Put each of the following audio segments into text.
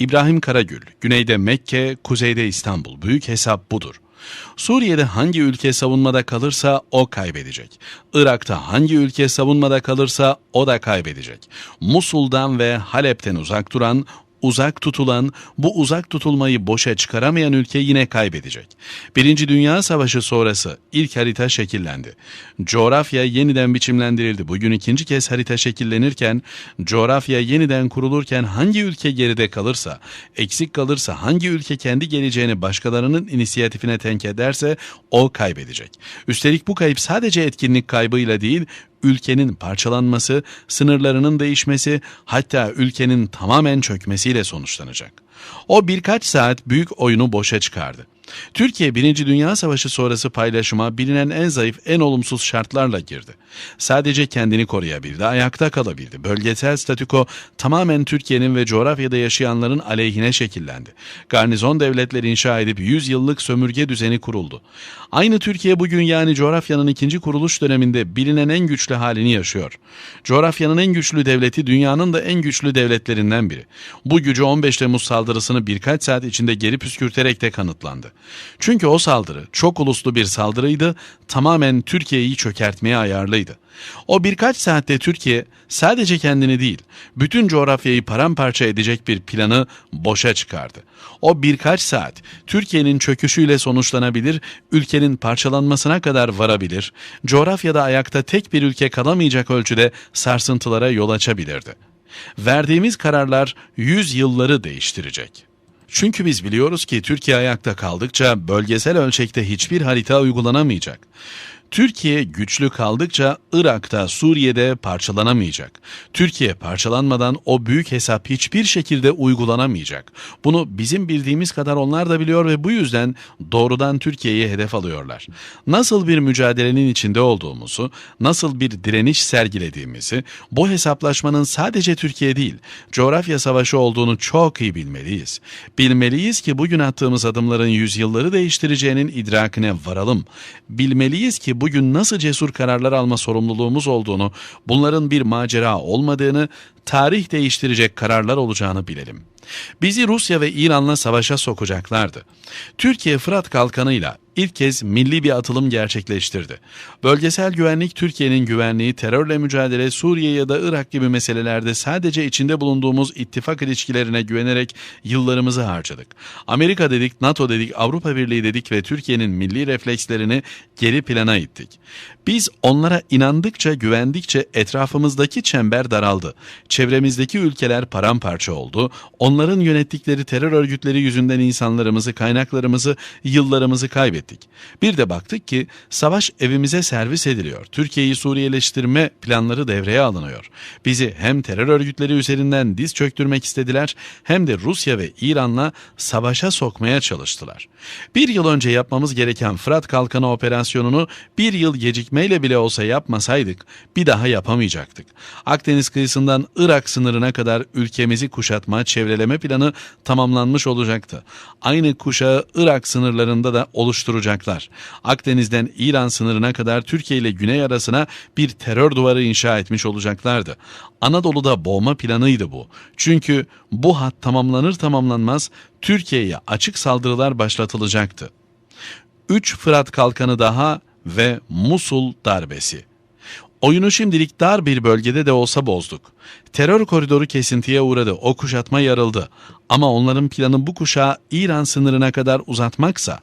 İbrahim Karagül, güneyde Mekke, kuzeyde İstanbul. Büyük hesap budur. Suriye'de hangi ülke savunmada kalırsa o kaybedecek. Irak'ta hangi ülke savunmada kalırsa o da kaybedecek. Musul'dan ve Halep'ten uzak duran uzak tutulan, bu uzak tutulmayı boşa çıkaramayan ülke yine kaybedecek. Birinci Dünya Savaşı sonrası ilk harita şekillendi. Coğrafya yeniden biçimlendirildi. Bugün ikinci kez harita şekillenirken, coğrafya yeniden kurulurken hangi ülke geride kalırsa, eksik kalırsa, hangi ülke kendi geleceğini başkalarının inisiyatifine tenk ederse o kaybedecek. Üstelik bu kayıp sadece etkinlik kaybıyla değil, ülkenin parçalanması, sınırlarının değişmesi, hatta ülkenin tamamen çökmesiyle sonuçlanacak. O birkaç saat büyük oyunu boşa çıkardı. Türkiye Birinci Dünya Savaşı sonrası paylaşıma bilinen en zayıf, en olumsuz şartlarla girdi. Sadece kendini koruyabildi, ayakta kalabildi. Bölgesel statüko tamamen Türkiye'nin ve coğrafyada yaşayanların aleyhine şekillendi. Garnizon devletleri inşa edip 100 yıllık sömürge düzeni kuruldu. Aynı Türkiye bugün yani coğrafyanın ikinci kuruluş döneminde bilinen en güçlü halini yaşıyor. Coğrafyanın en güçlü devleti dünyanın da en güçlü devletlerinden biri. Bu gücü 15 Temmuz saldırısını birkaç saat içinde geri püskürterek de kanıtlandı. Çünkü o saldırı çok uluslu bir saldırıydı, tamamen Türkiye'yi çökertmeye ayarlıydı. O birkaç saatte Türkiye sadece kendini değil, bütün coğrafyayı paramparça edecek bir planı boşa çıkardı. O birkaç saat Türkiye'nin çöküşüyle sonuçlanabilir, ülkenin parçalanmasına kadar varabilir, coğrafyada ayakta tek bir ülke kalamayacak ölçüde sarsıntılara yol açabilirdi. Verdiğimiz kararlar yüz yılları değiştirecek. Çünkü biz biliyoruz ki Türkiye ayakta kaldıkça bölgesel ölçekte hiçbir harita uygulanamayacak. Türkiye güçlü kaldıkça Irak'ta, Suriye'de parçalanamayacak. Türkiye parçalanmadan o büyük hesap hiçbir şekilde uygulanamayacak. Bunu bizim bildiğimiz kadar onlar da biliyor ve bu yüzden doğrudan Türkiye'yi hedef alıyorlar. Nasıl bir mücadelenin içinde olduğumuzu, nasıl bir direniş sergilediğimizi, bu hesaplaşmanın sadece Türkiye değil, coğrafya savaşı olduğunu çok iyi bilmeliyiz. Bilmeliyiz ki bugün attığımız adımların yüzyılları değiştireceğinin idrakine varalım. Bilmeliyiz ki bugün nasıl cesur kararlar alma sorumluluğumuz olduğunu, bunların bir macera olmadığını, tarih değiştirecek kararlar olacağını bilelim. Bizi Rusya ve İran'la savaşa sokacaklardı. Türkiye Fırat Kalkanı'yla ilk kez milli bir atılım gerçekleştirdi. Bölgesel güvenlik Türkiye'nin güvenliği, terörle mücadele, Suriye ya da Irak gibi meselelerde sadece içinde bulunduğumuz ittifak ilişkilerine güvenerek yıllarımızı harcadık. Amerika dedik, NATO dedik, Avrupa Birliği dedik ve Türkiye'nin milli reflekslerini geri plana ittik. Biz onlara inandıkça, güvendikçe etrafımızdaki çember daraldı. Çevremizdeki ülkeler paramparça oldu. Onların yönettikleri terör örgütleri yüzünden insanlarımızı, kaynaklarımızı, yıllarımızı kaybettik. Bir de baktık ki savaş evimize servis ediliyor. Türkiye'yi Suriyeleştirme planları devreye alınıyor. Bizi hem terör örgütleri üzerinden diz çöktürmek istediler hem de Rusya ve İran'la savaşa sokmaya çalıştılar. Bir yıl önce yapmamız gereken Fırat Kalkanı operasyonunu bir yıl gecikmeyle bile olsa yapmasaydık bir daha yapamayacaktık. Akdeniz kıyısından Irak sınırına kadar ülkemizi kuşatma, çevreleme planı tamamlanmış olacaktı. Aynı kuşağı Irak sınırlarında da oluşturacaklar. Akdeniz'den İran sınırına kadar Türkiye ile Güney arasına bir terör duvarı inşa etmiş olacaklardı. Anadolu'da boğma planıydı bu. Çünkü bu hat tamamlanır tamamlanmaz Türkiye'ye açık saldırılar başlatılacaktı. 3 Fırat Kalkanı daha ve Musul darbesi. Oyunu şimdilik dar bir bölgede de olsa bozduk. Terör koridoru kesintiye uğradı, o kuşatma yarıldı. Ama onların planı bu kuşağı İran sınırına kadar uzatmaksa,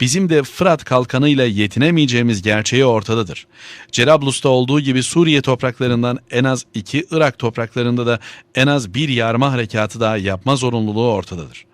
bizim de Fırat kalkanıyla yetinemeyeceğimiz gerçeği ortadadır. Cerablus'ta olduğu gibi Suriye topraklarından en az iki, Irak topraklarında da en az bir yarma harekatı daha yapma zorunluluğu ortadadır.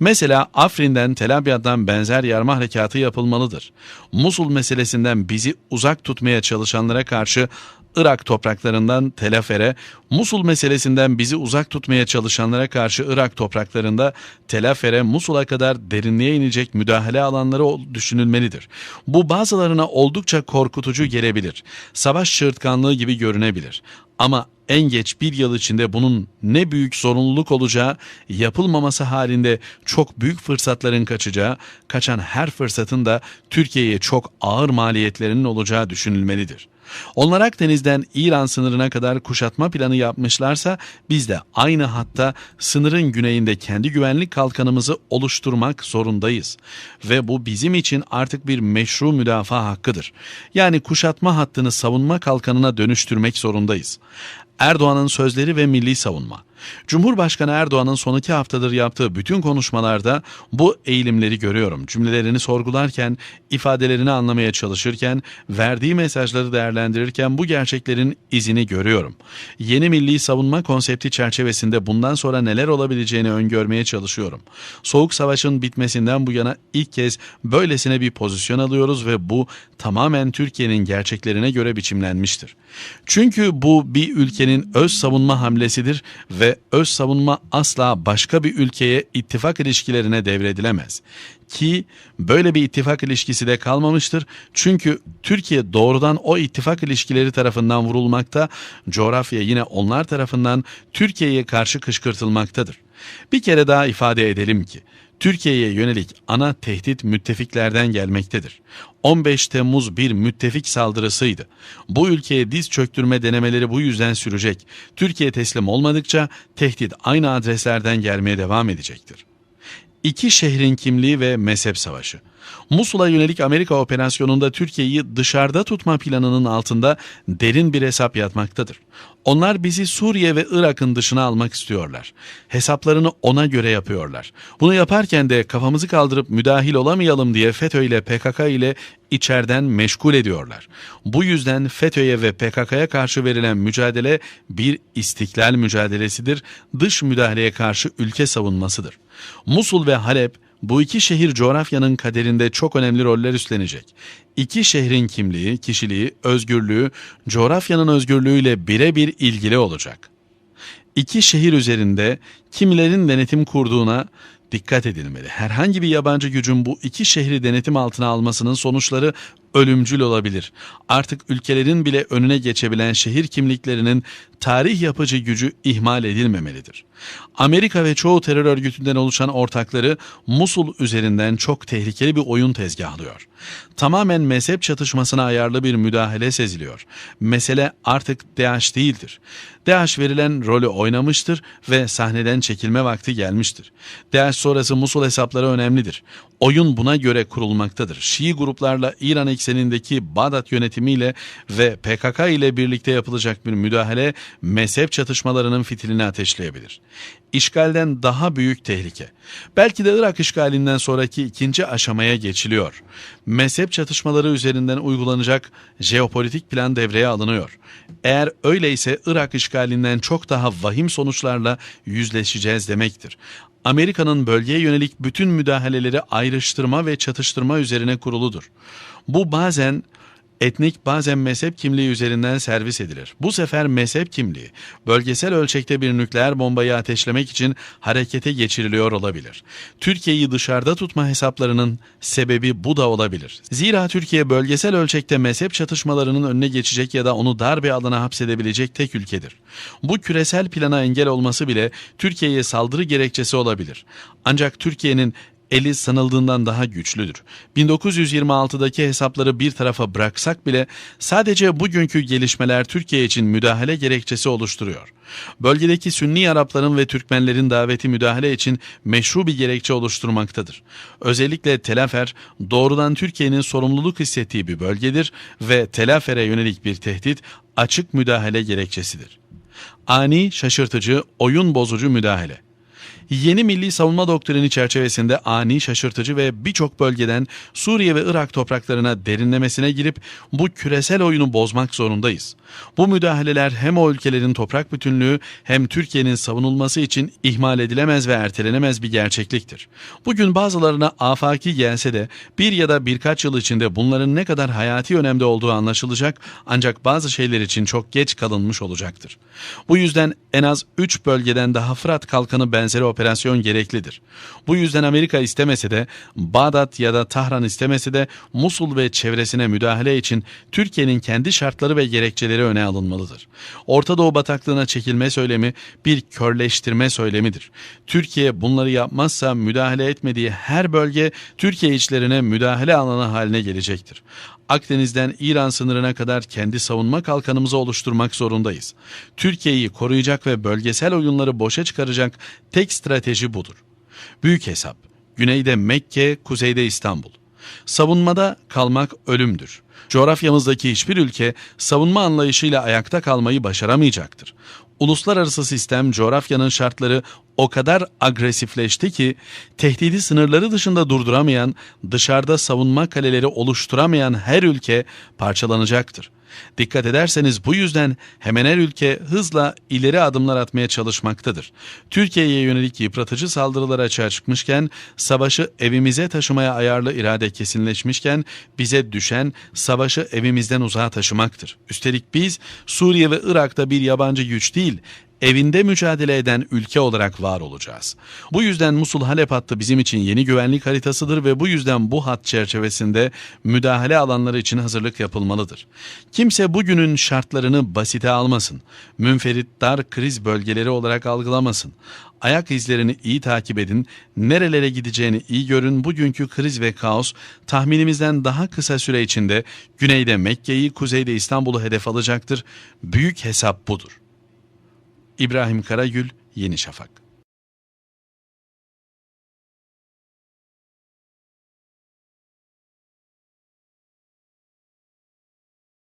Mesela Afrin'den, Tel Abyad'dan benzer yarma harekatı yapılmalıdır. Musul meselesinden bizi uzak tutmaya çalışanlara karşı Irak topraklarından Telafer'e, Musul meselesinden bizi uzak tutmaya çalışanlara karşı Irak topraklarında Telafer'e, Musul'a kadar derinliğe inecek müdahale alanları düşünülmelidir. Bu bazılarına oldukça korkutucu gelebilir. Savaş çığırtkanlığı gibi görünebilir. Ama en geç bir yıl içinde bunun ne büyük zorunluluk olacağı, yapılmaması halinde çok büyük fırsatların kaçacağı, kaçan her fırsatın da Türkiye'ye çok ağır maliyetlerinin olacağı düşünülmelidir. Onlar Akdeniz'den İran sınırına kadar kuşatma planı yapmışlarsa biz de aynı hatta sınırın güneyinde kendi güvenlik kalkanımızı oluşturmak zorundayız. Ve bu bizim için artık bir meşru müdafaa hakkıdır. Yani kuşatma hattını savunma kalkanına dönüştürmek zorundayız. Erdoğan'ın sözleri ve milli savunma. Cumhurbaşkanı Erdoğan'ın son iki haftadır yaptığı bütün konuşmalarda bu eğilimleri görüyorum. Cümlelerini sorgularken, ifadelerini anlamaya çalışırken, verdiği mesajları değerlendirirken bu gerçeklerin izini görüyorum. Yeni milli savunma konsepti çerçevesinde bundan sonra neler olabileceğini öngörmeye çalışıyorum. Soğuk Savaş'ın bitmesinden bu yana ilk kez böylesine bir pozisyon alıyoruz ve bu tamamen Türkiye'nin gerçeklerine göre biçimlenmiştir. Çünkü bu bir ülkenin öz savunma hamlesidir ve öz savunma asla başka bir ülkeye ittifak ilişkilerine devredilemez. Ki böyle bir ittifak ilişkisi de kalmamıştır. Çünkü Türkiye doğrudan o ittifak ilişkileri tarafından vurulmakta, coğrafya yine onlar tarafından Türkiye'ye karşı kışkırtılmaktadır. Bir kere daha ifade edelim ki Türkiye'ye yönelik ana tehdit müttefiklerden gelmektedir. 15 Temmuz bir müttefik saldırısıydı. Bu ülkeye diz çöktürme denemeleri bu yüzden sürecek. Türkiye teslim olmadıkça tehdit aynı adreslerden gelmeye devam edecektir. İki şehrin kimliği ve mezhep savaşı. Musul'a yönelik Amerika operasyonunda Türkiye'yi dışarıda tutma planının altında derin bir hesap yatmaktadır. Onlar bizi Suriye ve Irak'ın dışına almak istiyorlar. Hesaplarını ona göre yapıyorlar. Bunu yaparken de kafamızı kaldırıp müdahil olamayalım diye FETÖ ile PKK ile içeriden meşgul ediyorlar. Bu yüzden FETÖ'ye ve PKK'ya karşı verilen mücadele bir istiklal mücadelesidir, dış müdahaleye karşı ülke savunmasıdır. Musul ve Halep bu iki şehir coğrafyanın kaderinde çok önemli roller üstlenecek. İki şehrin kimliği, kişiliği, özgürlüğü, coğrafyanın özgürlüğüyle birebir ilgili olacak. İki şehir üzerinde kimilerin denetim kurduğuna dikkat edilmeli. Herhangi bir yabancı gücün bu iki şehri denetim altına almasının sonuçları ölümcül olabilir. Artık ülkelerin bile önüne geçebilen şehir kimliklerinin tarih yapıcı gücü ihmal edilmemelidir. Amerika ve çoğu terör örgütünden oluşan ortakları Musul üzerinden çok tehlikeli bir oyun tezgahlıyor. Tamamen mezhep çatışmasına ayarlı bir müdahale seziliyor. Mesele artık DAEŞ değildir. DAEŞ verilen rolü oynamıştır ve sahneden çekilme vakti gelmiştir. DAEŞ sonrası Musul hesapları önemlidir. Oyun buna göre kurulmaktadır. Şii gruplarla İran eksenindeki Bağdat yönetimiyle ve PKK ile birlikte yapılacak bir müdahale mezhep çatışmalarının fitilini ateşleyebilir. İşgalden daha büyük tehlike. Belki de Irak işgalinden sonraki ikinci aşamaya geçiliyor. Mezhep çatışmaları üzerinden uygulanacak jeopolitik plan devreye alınıyor. Eğer öyleyse Irak işgalinden çok daha vahim sonuçlarla yüzleşeceğiz demektir. Amerika'nın bölgeye yönelik bütün müdahaleleri ayrıştırma ve çatıştırma üzerine kuruludur. Bu bazen etnik bazen mezhep kimliği üzerinden servis edilir. Bu sefer mezhep kimliği bölgesel ölçekte bir nükleer bombayı ateşlemek için harekete geçiriliyor olabilir. Türkiye'yi dışarıda tutma hesaplarının sebebi bu da olabilir. Zira Türkiye bölgesel ölçekte mezhep çatışmalarının önüne geçecek ya da onu dar bir alana hapsedebilecek tek ülkedir. Bu küresel plana engel olması bile Türkiye'ye saldırı gerekçesi olabilir. Ancak Türkiye'nin eli sanıldığından daha güçlüdür. 1926'daki hesapları bir tarafa bıraksak bile sadece bugünkü gelişmeler Türkiye için müdahale gerekçesi oluşturuyor. Bölgedeki Sünni Arapların ve Türkmenlerin daveti müdahale için meşru bir gerekçe oluşturmaktadır. Özellikle Telafer doğrudan Türkiye'nin sorumluluk hissettiği bir bölgedir ve Telafer'e yönelik bir tehdit açık müdahale gerekçesidir. Ani, şaşırtıcı, oyun bozucu müdahale yeni milli savunma doktrini çerçevesinde ani, şaşırtıcı ve birçok bölgeden Suriye ve Irak topraklarına derinlemesine girip bu küresel oyunu bozmak zorundayız. Bu müdahaleler hem o ülkelerin toprak bütünlüğü hem Türkiye'nin savunulması için ihmal edilemez ve ertelenemez bir gerçekliktir. Bugün bazılarına afaki gelse de bir ya da birkaç yıl içinde bunların ne kadar hayati önemde olduğu anlaşılacak ancak bazı şeyler için çok geç kalınmış olacaktır. Bu yüzden en az 3 bölgeden daha Fırat Kalkanı benzeri operasyon gereklidir. Bu yüzden Amerika istemese de Bağdat ya da Tahran istemese de Musul ve çevresine müdahale için Türkiye'nin kendi şartları ve gerekçeleri öne alınmalıdır. Orta Doğu bataklığına çekilme söylemi bir körleştirme söylemidir. Türkiye bunları yapmazsa müdahale etmediği her bölge Türkiye içlerine müdahale alanı haline gelecektir. Akdeniz'den İran sınırına kadar kendi savunma kalkanımızı oluşturmak zorundayız. Türkiye'yi koruyacak ve bölgesel oyunları boşa çıkaracak tek strateji budur. Büyük hesap. Güneyde Mekke, kuzeyde İstanbul. Savunmada kalmak ölümdür. Coğrafyamızdaki hiçbir ülke savunma anlayışıyla ayakta kalmayı başaramayacaktır. Uluslararası sistem coğrafyanın şartları o kadar agresifleşti ki tehdidi sınırları dışında durduramayan, dışarıda savunma kaleleri oluşturamayan her ülke parçalanacaktır. Dikkat ederseniz bu yüzden hemen her ülke hızla ileri adımlar atmaya çalışmaktadır. Türkiye'ye yönelik yıpratıcı saldırılar açığa çıkmışken, savaşı evimize taşımaya ayarlı irade kesinleşmişken bize düşen savaşı evimizden uzağa taşımaktır. Üstelik biz Suriye ve Irak'ta bir yabancı güç değil, evinde mücadele eden ülke olarak var olacağız. Bu yüzden Musul Halep hattı bizim için yeni güvenlik haritasıdır ve bu yüzden bu hat çerçevesinde müdahale alanları için hazırlık yapılmalıdır. Kimse bugünün şartlarını basite almasın. Münferit dar kriz bölgeleri olarak algılamasın. Ayak izlerini iyi takip edin, nerelere gideceğini iyi görün. Bugünkü kriz ve kaos tahminimizden daha kısa süre içinde güneyde Mekke'yi, kuzeyde İstanbul'u hedef alacaktır. Büyük hesap budur. İbrahim Karagül, Yeni Şafak